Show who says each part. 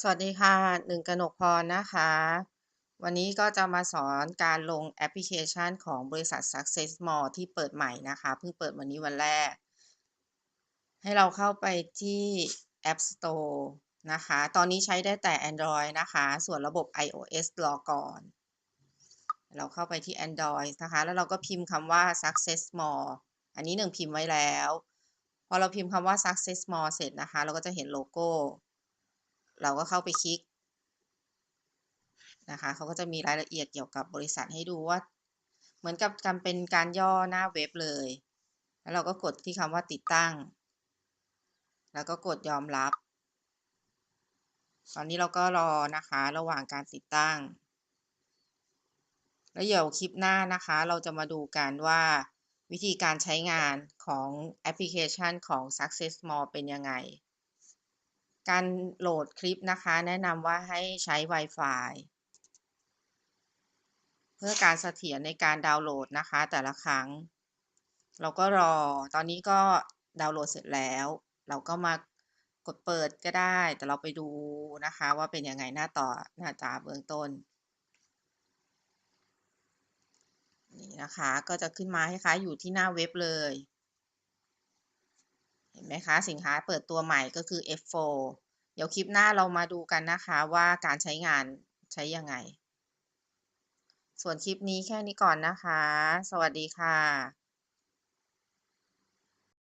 Speaker 1: สวัสดีค่ะหนึ่งกนกพรนะคะ วันนี้ก็จะมาสอนการลงแอปพลิเคชันของบริษัท Success Mall ที่เปิดใหม่นะคะ เพิ่งเปิดวันนี้วันแรก ให้เราเข้าไปที่ App Store นะคะ ตอนนี้ใช้ได้แต่ Android นะคะ ส่วนระบบ iOS รอก่อน เราเข้าไปที่ Android นะคะ แล้วเราก็พิมพ์คำว่า Success Mall อันนี้หนึ่งพิมพ์ไว้แล้ว พอเราพิมพ์คำว่า Success Mall เสร็จนะคะ เราก็จะเห็นโลโก้ เราก็เข้าไปคลิกนะคะเขาก็จะมีรายละเอียดเกี่ยวกับบริษัทให้ดูว่า เหมือนกับการเป็นการย่อหน้าเว็บเลย แล้วเราก็กดที่คำว่าติดตั้ง แล้วก็กดยอมรับ ตอนนี้เราก็รอนะคะระหว่างการติดตั้ง แล้วเดี๋ยวคลิปหน้านะคะ เราจะมาดูกันว่าวิธีการใช้งานของแอปพลิเคชันของ Success Mall เป็นยังไง การโหลดคลิปนะคะ แนะนำว่าให้ใช้ Wi-Fi เพื่อการเสถียรในการดาวน์โหลดนะคะ แต่ละครั้ง เราก็รอตอนนี้ก็ดาวน์โหลดเสร็จแล้ว เราก็มากดเปิดก็ได้ แต่เราไปดูนะคะว่าเป็นยังไงหน้าต่อหน้าตาเบื้องต้นนี่นะคะก็จะขึ้นมาคล้ายอยู่ที่หน้าเว็บเลย ไหมคะสินค้าเปิดตัวใหม่ก็คือ F4 เดี๋ยวคลิปหน้าเรามาดูกันนะคะว่าการใช้งานใช้ยังไง ส่วนคลิปนี้แค่นี้ก่อนนะคะ สวัสดีค่ะ